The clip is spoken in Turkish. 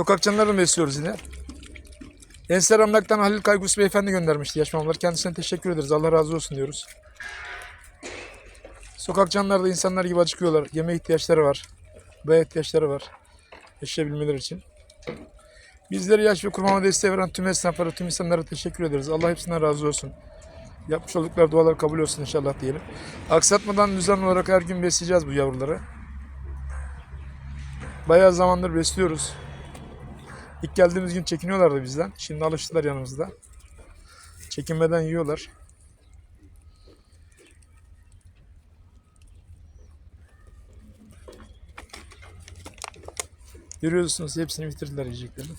Sokak canlarını besliyoruz yine. Ensar Emlak'tan Halil Kaygus Beyefendi göndermişti yaş mamaları. Kendisine teşekkür ederiz. Allah razı olsun diyoruz. Sokak canları da insanlar gibi acıkıyorlar. Yeme ihtiyaçları var. Baya ihtiyaçları var. Yaşayabilmeleri için. Bizleri yaş ve kurmama desteği veren tüm esnaflara, tüm insanlara teşekkür ederiz. Allah hepsinden razı olsun. Yapmış oldukları dualar kabul olsun inşallah diyelim. Aksatmadan düzenli olarak her gün besleyeceğiz bu yavruları. Bayağı zamandır besliyoruz. İlk geldiğimiz gün çekiniyorlardı bizden. Şimdi alıştılar yanımızda. Çekinmeden yiyorlar. Görüyorsunuz hepsini bitirdiler yiyeceklerini.